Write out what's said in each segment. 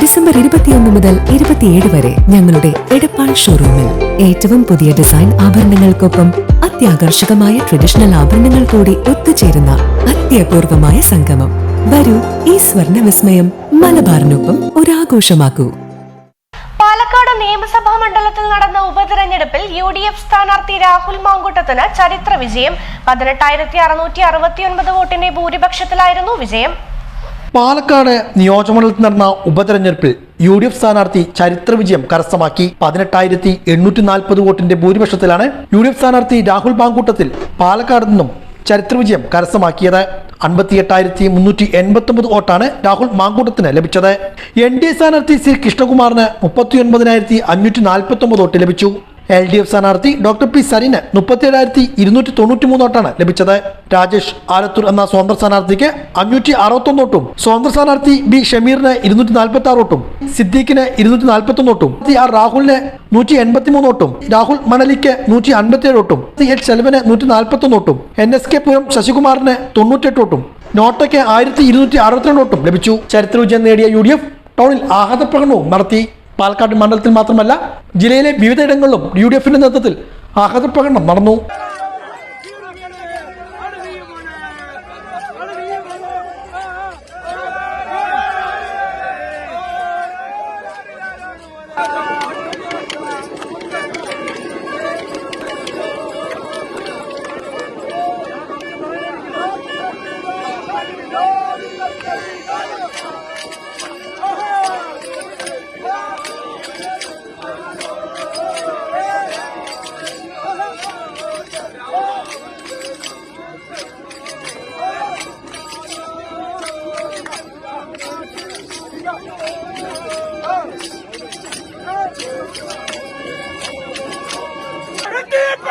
December ഇരുപത്തിയൊന്ന് മുതൽ ഇരുപത്തിയേഴ് വരെ ഞങ്ങളുടെ എടപ്പാൾ ഷോറൂമിൽ ഏറ്റവും പുതിയ ഡിസൈൻ ആഭരണങ്ങൾക്കൊപ്പം അത്യാകർഷകമായ ട്രഡീഷണൽ ആഭരണങ്ങൾ കൂടി ഒത്തുചേരുന്ന അത്യപൂർവമായ സംഗമം. വരൂ ഈ സ്വർണ വിസ്മയം മലബാറിനൊപ്പം ഒരാഘോഷമാക്കൂ. പാലക്കാട് നിയമസഭാ മണ്ഡലത്തിൽ നടന്ന ഉപതെരഞ്ഞെടുപ്പിൽ യു ഡി എഫ് സ്ഥാനാർത്ഥി രാഹുൽ മാങ്കുട്ടത്തിന് ചരിത്ര വിജയം. പതിനെട്ടായിരത്തി അറുന്നൂറ്റി അറുപത്തിയൊൻപത് വോട്ടിന്റെ ഭൂരിപക്ഷത്തിലായിരുന്നു വിജയം. പാലക്കാട് നിയോജകമണ്ഡലത്തിൽ നടന്ന ഉപതെരഞ്ഞെടുപ്പിൽ യു ഡി എഫ് സ്ഥാനാർത്ഥി ചരിത്ര വിജയം കരസ്ഥമാക്കി. പതിനെട്ടായിരത്തി എണ്ണൂറ്റി നാൽപ്പത് വോട്ടിന്റെ ഭൂരിപക്ഷത്തിലാണ് യു ഡി എഫ് സ്ഥാനാർത്ഥി രാഹുൽ ബാങ്കൂട്ടത്തിൽ പാലക്കാട് നിന്നും ചരിത്ര വിജയം കരസ്ഥമാക്കിയത്. അൻപത്തി എട്ടായിരത്തി മുന്നൂറ്റി എൺപത്തി ഒമ്പത് വോട്ടാണ് രാഹുൽ മാങ്കൂട്ടത്തിന് ലഭിച്ചത്. എൻ ഡി എ സ്ഥാനാർത്ഥി സി കൃഷ്ണകുമാറിന് മുപ്പത്തി ഒൻപതിനായിരത്തി അഞ്ഞൂറ്റി നാൽപ്പത്തി ഒമ്പത് വോട്ട് ലഭിച്ചു. എൽ ഡി എഫ് സ്ഥാനാർത്ഥി ഡോക്ടർ പി സരിന് മുപ്പത്തിയേഴായിരത്തി ഇരുന്നൂറ്റി തൊണ്ണൂറ്റി മൂന്ന് വോട്ടാണ് ലഭിച്ചത്. രാജേഷ് ആലത്തൂർ എന്ന സ്വതന്ത്ര സ്ഥാനാർത്ഥിക്ക് അഞ്ഞൂറ്റി അറുപത്തൊന്ന് വോട്ടും. സ്വതന്ത്ര സ്ഥാനാർത്ഥി ബി ഷമീറിന് ഇരുന്നൂറ്റി നാൽപ്പത്തി ആറ് വോട്ടും. സിദ്ദീഖിന് ഇരുന്നൂറ്റി നാൽപ്പത്തി ഒന്ന് വോട്ടും ആർ രാഹുലിന് നൂറ്റി എൺപത്തി മൂന്ന് വോട്ടും. രാഹുൽ മണലിക്ക് നൂറ്റി അൻപത്തിയേഴ് വോട്ടും. എച്ച് ശെൽവന് നൂറ്റി നാൽപ്പത്തൊന്ന് വോട്ടും. എൻ എസ് കെ പുരം ശശികുമാറിന് തൊണ്ണൂറ്റെട്ട് വോട്ടും. നോട്ടയ്ക്ക് ആയിരത്തി ഇരുന്നൂറ്റി അറുപത്തിരണ്ട് വോട്ടും ലഭിച്ചു. ചരിത്ര വിജയം നേടിയ യു ഡി എഫ് ടൗണിൽ ആഹ്ലാദ പ്രകടനവും നടത്തി. പാലക്കാട് മണ്ഡലത്തിൽ മാത്രമല്ല ജില്ലയിലെ വിവിധയിടങ്ങളിലും യു ഡി എഫിന്റെ നേതൃത്വത്തിൽ ആഹ്ലാദ പ്രകടനം നടന്നു.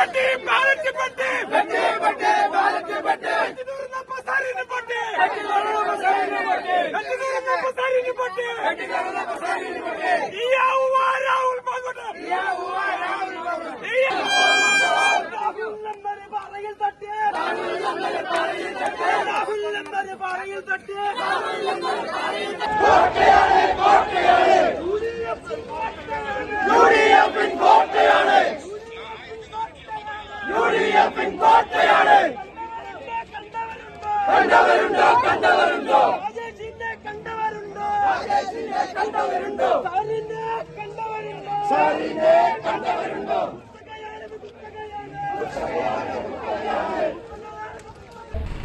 பட்டி பாலட்டி பட்டி. பட்டி பட்டி. பாலட்டி பட்டி கட்டிதூரன பசாரின பட்டி கட்டிதூரன பசாரின பட்டி கட்டிதூரன பசாரின பட்டி கட்டிதூரன பசாரின பட்டி யா உவா ராகுல் மகுட யா உவா ராகுல் மகுட யா ராகுல் நம்மரே பாறையில் தட்டி ராகுல் நம்மரே பாறையில் தட்டி ராகுல் நம்மரே பாறையில் தட்டி ராகுல் நம்மரே பாறையில் യുഡിഎഫിൻ കോട്ടയാണ്. കണ്ടവരുണ്ടോ? കണ്ടവരുണ്ടോ?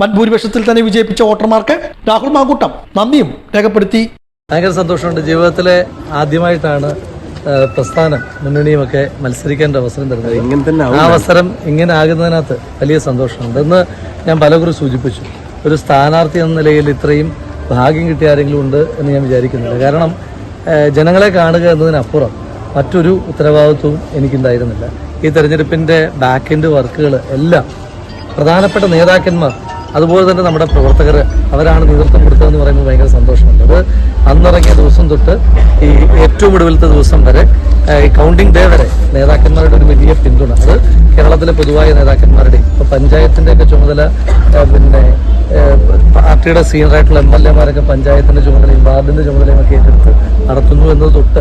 വൻ ഭൂരിപക്ഷത്തിൽ തന്നെ വിജയിപ്പിച്ച വോട്ടർമാർക്ക് രാഹുൽ മാങ്കൂട്ടം നന്ദിയും രേഖപ്പെടുത്തി. ഭയങ്കര സന്തോഷമുണ്ട്. ജീവിതത്തിലെ ആദ്യമായിട്ടാണ് പ്രസ്ഥാനം മുന്നണിയുമൊക്കെ മത്സരിക്കേണ്ട അവസരം തരുന്നത്. ആ അവസരം ഇങ്ങനെ ആകുന്നതിനകത്ത് വലിയ സന്തോഷമുണ്ട്. എന്ന് ഞാൻ പലകുറി സൂചിപ്പിച്ചു. ഒരു സ്ഥാനാർത്ഥി എന്ന നിലയിൽ ഇത്രയും ഭാഗ്യം കിട്ടിയ ആരെങ്കിലും ഉണ്ട് എന്ന് ഞാൻ വിചാരിക്കുന്നില്ല. കാരണം ജനങ്ങളെ കാണുക എന്നതിനപ്പുറം മറ്റൊരു ഉത്തരവാദിത്വവും എനിക്കുണ്ടായിരുന്നില്ല. ഈ തെരഞ്ഞെടുപ്പിന്റെ ബാക്കിന്റെ വർക്കുകൾ എല്ലാം പ്രധാനപ്പെട്ട നേതാക്കന്മാർ അതുപോലെ തന്നെ നമ്മുടെ പ്രവർത്തകർ അവരാണ് നേതൃത്വം കൊടുത്തതെന്ന് പറയുമ്പോൾ ഭയങ്കര സന്തോഷമുണ്ട്. അത് അന്നിറങ്ങിയ ദിവസം തൊട്ട് ഈ ഏറ്റവും ഒടുവിലത്തെ ദിവസം വരെ ഈ കൗണ്ടിങ് ഡേ വരെ നേതാക്കന്മാരുടെ ഒരു വലിയ പിന്തുണ. അത് കേരളത്തിലെ പൊതുവായ നേതാക്കന്മാരുടെയും ഇപ്പൊ പഞ്ചായത്തിന്റെ ഒക്കെ ചുമതല പിന്നെ പാർട്ടിയുടെ പാർട്ടിയുടെ സീനിയറായിട്ടുള്ള എം എൽ എമാരൊക്കെ പഞ്ചായത്തിന്റെ ചുമതലയും വാർഡിന്റെ ചുമതലയും ഒക്കെ ഏറ്റെടുത്ത് നടത്തുന്നു എന്നത് തൊട്ട്